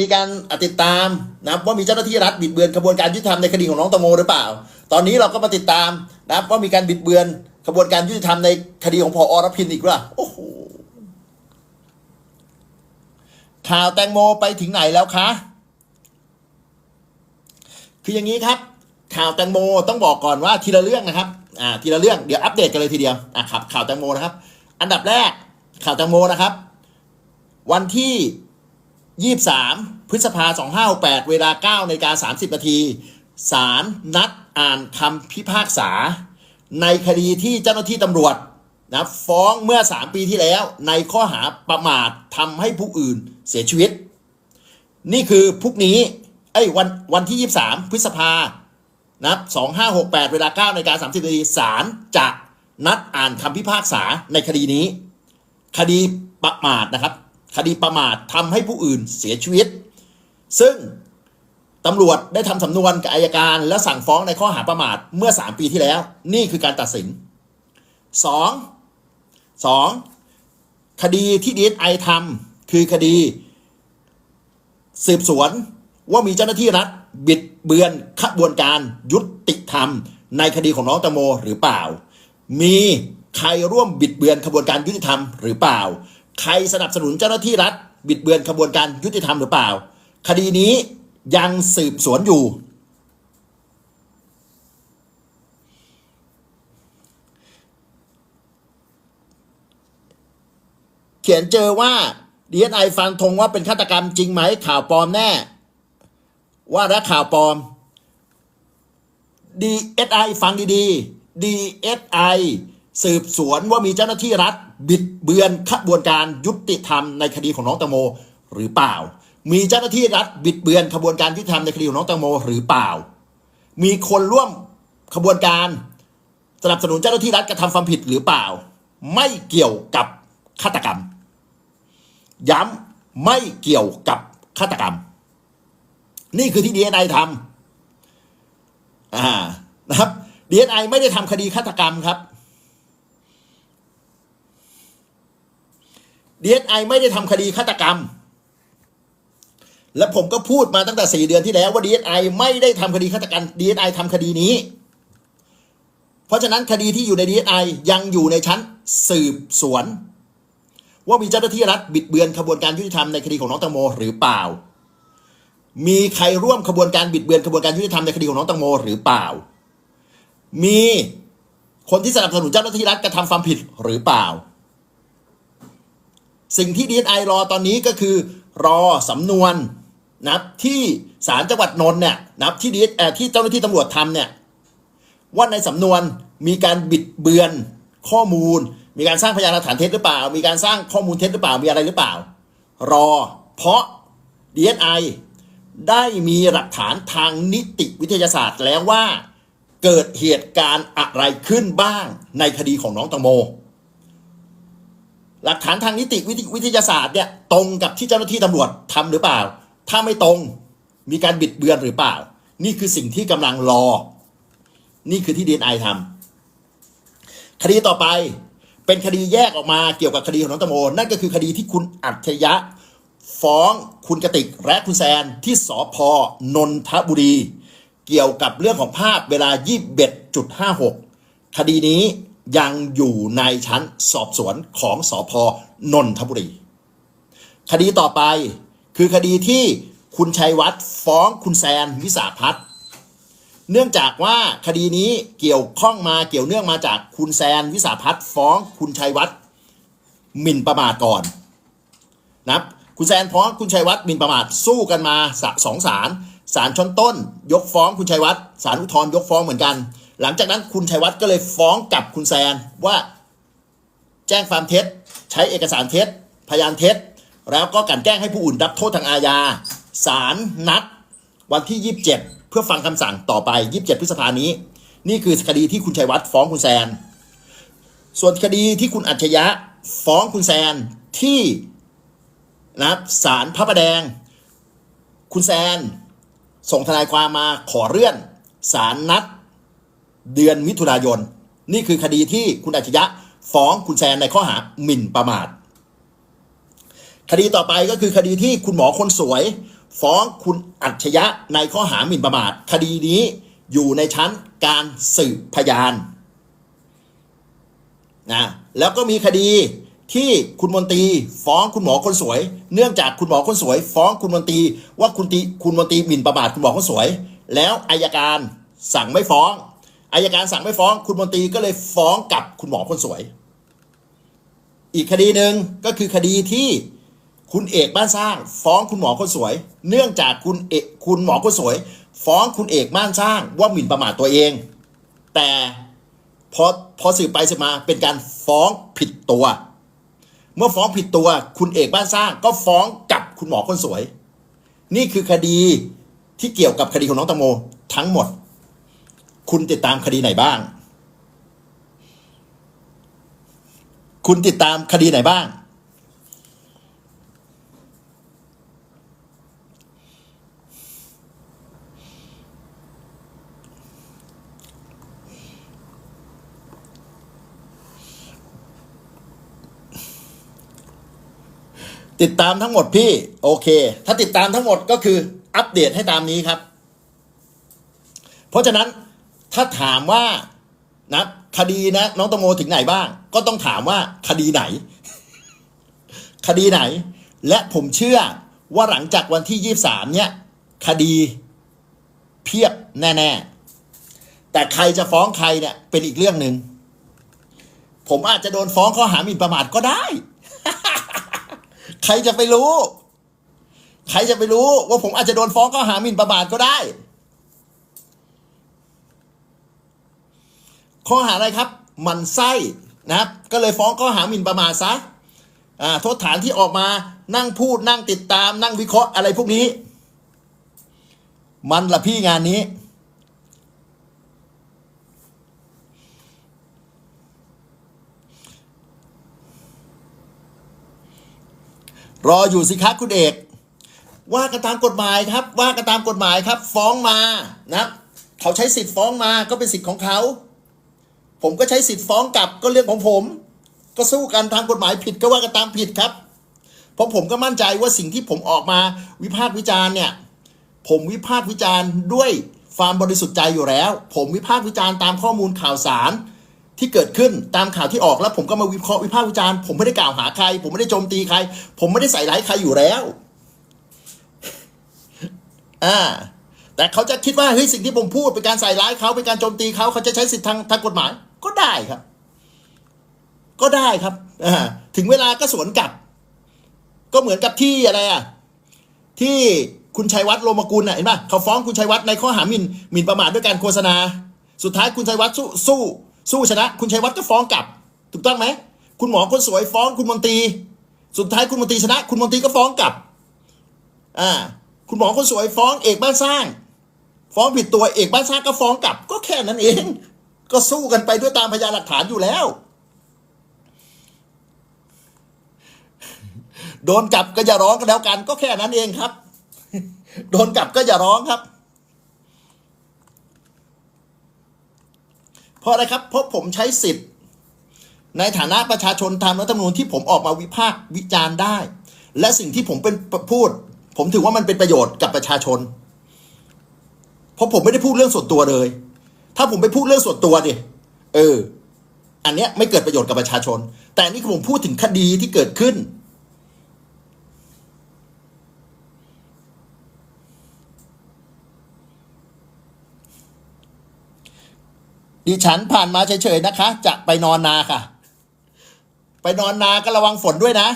มีการติดตามนะว่ามีเจ้าหน้าที่รัฐบิดเบือนกระบวนการยุติธรรมในคดีของน้องตงโมหรือเปล่า ตอนนี้เราก็มาติดตามนะว่ามีการบิดเบือนกระบวนการยุติธรรมในคดีของพออรพินอีกว่าโอ้โหข่าวแตงโมไปถึงไหนแล้วคะ คืออย่างนี้ครับ ข่าวแตงโมต้องบอกก่อนว่าทีละเรื่องนะครับ อ่า ทีละเรื่อง เดี๋ยวอัปเดตกันเลยทีเดียว อะครับ ข่าวแตงโมนะครับ อันดับแรกข่าวแตงโมนะครับ วันที่ 23 พฤษภา 2568 เวลา9นาฬิกา30 นาทีศาลนัดอ่านคำพิพากษา ในคดีที่เจ้าหน้าที่ตำรวจนะฟ้องเมื่อ 3 ปีที่แล้วในข้อหาประมาททำให้ผู้อื่นเสียชีวิต นี่คือพรุ่งนี้ไอ้วันวันที่ 23 พฤษภานะ2568 เวลา9นาฬิกา30 นาทีศาลจะนัดอ่านคำพิพากษาในคดีนี้ คดีประมาทนะครับ คดีประมาททำให้ผู้อื่นเสียชีวิต ซึ่งตำรวจได้ทำสำนวนกับอายการและสั่งฟ้องในข้อหาประมาทเมื่อ 3 ปีที่แล้ว นี่คือการตัดสิน 2. 2. คดีที่ดีไอทำคือคดี สืบสวนว่ามีเจ้าหน้าที่รัฐ บิดเบือนขบวนการยุติธรรม ในคดีของน้องตงโมหรือเปล่า มีใครร่วมบิดเบือนขบวนการยุติธรรมหรือเปล่า ใครสนับสนุนเจ้าหน้าที่รัฐ บิดเบือนขบวนการยุติธรรมหรือเปล่า คดีนี้ยังสืบสวนอยู่ เขียนเจอว่าดีเอสไอฟันธงว่าเป็นฆาตกรรมจริงไหมข่าวปลอมแน่ ว่าและข่าวปลอม DSI ฟังดีๆ DSI สื สืบสวนว่ามีเจ้าหน้าที่รัฐ บิดเบือนขบวนการยุติธรรมในคดีของน้องแตงโมหรือเปล่า มีเจ้าหน้าที่รัฐบิดเบือนขบวนการยุติธรรมในคดีของน้องแตงโมหรือเปล่า มีคนร่วมขบวนการสนับสนุนเจ้าหน้าที่รัฐกระทำความผิดหรือเปล่า ไม่เกี่ยวกับฆาตกรรม ย้ำไม่เกี่ยวกับฆาตกรรม นี่คือที่ดีเอไอทำอ่านะครับดีเอไอไม่ได้ทำคดีฆาตกรรมครับ ดีเอไอไม่ได้ทำคดีฆาตกรรม และผมก็พูดมาตั้งแต่สี่เดือนที่แล้วว่าดีเอไอไม่ได้ทำคดีฆาตกรรมดีเอสไอทำคดีนี้ เพราะฉะนั้นคดีที่อยู่ในดีเอไอยังอยู่ในชั้นสืบสวน ว่ามีเจ้าหน้าที่รัฐบิดเบือนขบวนการยุติธรรมในคดีของน้องแตงโมหรือเปล่า มีใครร่วมขบวนการบิดเบือนขบวนการยุติธรรมในคดีของน้องแตงโมหรือเปล่า มีคนที่สนับสนุนเจ้าหน้าที่รัฐกระทำความผิดหรือเปล่า สิ่งที่ดีไอรอตอนนี้ก็คือ รอสำนวนนะที่ศาลจังหวัดนนท์เนี่ยนับที่ดีเอที่เจ้าหน้าที่ตำรวจทำเนี่ยว่าในสำนวนมีการบิดเบือนข้อมูล มีการสร้างพยานหลักฐานเท็จหรือเปล่า มีการสร้างข้อมูลเท็จหรือเปล่ามีอะไรหรือเปล่า รอเพราะ DSI ได้มีหลักฐานทางนิติวิทยาศาสตร์แล้วว่าเกิดเหตุการณ์อะไรขึ้นบ้างในคดีของน้องตังโม หลักฐานทางนิติวิทยาศาสตร์เนี่ยตรงกับที่เจ้าหน้าที่ตำรวจทำหรือเปล่า ถ้าไม่ตรงมีการบิดเบือนหรือเปล่า นี่คือสิ่งที่กำลังรอ นี่คือที่ดีนไอทำคดีต่อไปเป็นคดีแยกออกมาเกี่ยวกับคดีของน้องตงโมนั่นก็คือคดีที่คุณอัจฉริยะ ฟ้องคุณกติกและคุณแซนที่สพนนทบุรี เกี่ยวกับเรื่องของภาพเวลา 21.56 คดีนี้ ยังอยู่ในชั้นสอบสวนของสพนนทบุรี คดีต่อไปคือคดีที่คุณชัยวัฒน์ฟ้องคุณแซนวิสาพัฒน์เนื่องจากว่าคดีนี้เกี่ยวข้องมาเกี่ยวเนื่องมาจากคุณแซนวิสาพัฒน์ฟ้องคุณชัยวัฒน์หมิ่นประมาทก่อนนะครับคุณแซนฟ้องคุณชัยวัฒน์หมิ่นประมาทสู้กันมาสสองศาลศาลชั้นต้น ยกฟ้องคุณชัยวัฒน์ศาลอุทธรณ์ยกฟ้องเหมือนกัน หลังจากนั้นคุณชัยวัฒน์ก็เลยฟ้องกับคุณแซนว่าแจ้งความเท็จ ใช้เอกสารเท็จ พยานเท็จ แล้วก็กันแกล้งให้ผู้อื่นรับโทษทางอาญาศาลนัด วันที่ 27 เพื่อฟังคำสั่งต่อไป 27 พฤษภานี้ นี่คือคดีที่คุณชัยวัฒน์ฟ้องคุณแซน ส่วนคดีที่คุณอัจฉริยะฟ้องคุณแซนที่นะครับศาลพระประแดง คุณแซน ส่งทนายความมาขอเลื่อนศาลนัด เดือนมิถุนายน นี่คือคดีที่คุณอัจฉริยะฟ้องคุณแซนในข้อหาหมิ่นประมาท คดีต่อไปก็คือคดีที่คุณหมอคนสวย ฟ้องคุณอัจฉริยะในข้อหาหมิ่นประมาท คดีนี้อยู่ในชั้นการสืบพยานนะแล้วก็มีคดีที่คุณมนตรีฟ้องคุณหมอคนสวย เนื่องจากคุณหมอคนสวย ฟ้องคุณมนตรีว่าคุณตีคุณมนตรีหมิ่นประมาทคุณหมอคนสวย แล้วอายการสั่งไม่ฟ้อง อายการสั่งไม่ฟ้องคุณมนตรีก็เลยฟ้องกับคุณหมอคนสวย อีกคดีหนึ่งก็คือคดีที่คุณเอกบ้านสร้าง ฟ้องคุณหมอคนสวย เนื่องจากคุณเอกคุณหมอคนสวย ฟ้องคุณเอกบ้านสร้างว่าหมิ่นประมาทตัวเอง แต่พอพอสืบไปสืบมาเป็นการฟ้องผิดตัว เมื่อฟ้องผิดตัว คุณเอกบ้านสร้างก็ฟ้องกับคุณหมอคนสวย นี่คือคดีที่เกี่ยวกับคดีของน้องตังโมทั้งหมด คุณติดตามคดีไหนบ้าง คุณติดตามคดีไหนบ้าง ติดตามทั้งหมดพี่ โอเค ถ้าติดตามทั้งหมดก็คืออัปเดตให้ตามนี้ครับ เพราะฉะนั้น ถ้าถามว่านะคดีนะน้องตงโมถึงไหนบ้าง ก็ต้องถามว่าคดีไหน คดีไหน และผมเชื่อว่าหลังจากวันที่ยี่สามเนี่ย คดีเพียบแน่ ๆ แต่ใครจะฟ้องใครเนี่ย เป็นอีกเรื่องหนึ่งผมอาจจะโดนฟ้องข้อหาหมิ่นประมาทก็ได้ ใครจะไปรู้ ใครจะไปรู้ว่าผมอาจจะโดนฟ้องข้อหาหมิ่นประมาทก็ได้ ข้อหาอะไรครับ มันไส้นะครับ ก็เลยฟ้องข้อหาหมิ่นประมาทซะอ่าโทษฐานที่ออกมานั่งพูดนั่งติดตาม นั่งวิเคราะห์อะไรพวกนี้ มันละพี่งานนี้ รออยู่สิครับคุณเอกว่ากันตามกฎหมายครับ ว่ากันตามกฎหมายครับ ฟ้องมานะครับเขาใช้สิทธิ์ฟ้องมาก็เป็นสิทธิ์ของเขา ผมก็ใช้สิทธิ์ฟ้องกลับก็เรื่องของผม ก็สู้กันทางกฎหมายผิดก็ว่ากันตามผิดครับ เพราะผมก็มั่นใจว่าสิ่งที่ผมออกมาวิพากษ์วิจารณ์เนี่ยผมวิพากษ์วิจารณ์ด้วยความบริสุทธิ์ใจอยู่แล้ว ผมวิพากษ์วิจารณ์ตามข้อมูลข่าวสารที่เกิดขึ้นตามข่าวที่ออกแล้วผมก็มาวิเคราะห์วิพากษ์วิจารณ์ผมไม่ได้กล่าวหาใคร ผมไม่ได้โจมตีใคร ผมไม่ได้ใส่ร้ายใครอยู่แล้วอ่าแต่เขาจะคิดว่าเฮ้ยสิ่งที่ผมพูดเป็นการใส่ร้ายเขาเป็นการโจมตีเขาเขาจะใช้สิทธิทางทางกฎหมาย ก็ได้ครับ ก็ได้ครับอ่าถึงเวลาก็สวนกลับ ก็เหมือนกับที่อะไรอะ ที่คุณชัยวัฒน์โลมกุลน่ะเห็นป่ะเขาฟ้องคุณชัยวัฒน์ในข้อหาหมิ่นหมิ่นประมาทด้วยการโฆษณา สุดท้ายคุณชัยวัฒน์สู้สู้สู้ชนะ คุณชัยวัฒน์ก็ฟ้องกลับ ถูกต้องไหมคุณหมอคนสวยฟ้องคุณมนตรี สุดท้ายคุณมนตรีชนะ คุณมนตรีก็ฟ้องกลับอ่าคุณหมอคนสวยฟ้องเอกบ้านสร้าง ฟ้องผิดตัวเอกบ้านสร้างก็ฟ้องกลับ ก็แค่นั้นเอง ก็สู้กันไปด้วยตามพยานหลักฐานอยู่แล้ว โดนจับก็อย่าร้องกันแล้วกัน ก็แค่นั้นเองครับ โดนจับก็อย่าร้องครับเพราะอะไรครับ เพราะผมใช้สิทธิ์ ในฐานะประชาชนตามรัฐธรรมนูญที่ผมออกมาวิพากษ์วิจารณ์ได้ และสิ่งที่ผมเป็นพูด ผมถือว่ามันเป็นประโยชน์กับประชาชน เพราะผมไม่ได้พูดเรื่องส่วนตัวเลย ถ้าผมไปพูดเรื่องส่วนตัวดิเออ อันเนี้ยไม่เกิดประโยชน์กับประชาชน แต่นี่ผมพูดถึงคดีที่เกิดขึ้น ดิฉันผ่านมาเฉยๆนะคะ จะไปนอนนาค่ะ ไปนอนนาก็ระวังฝนด้วยนะ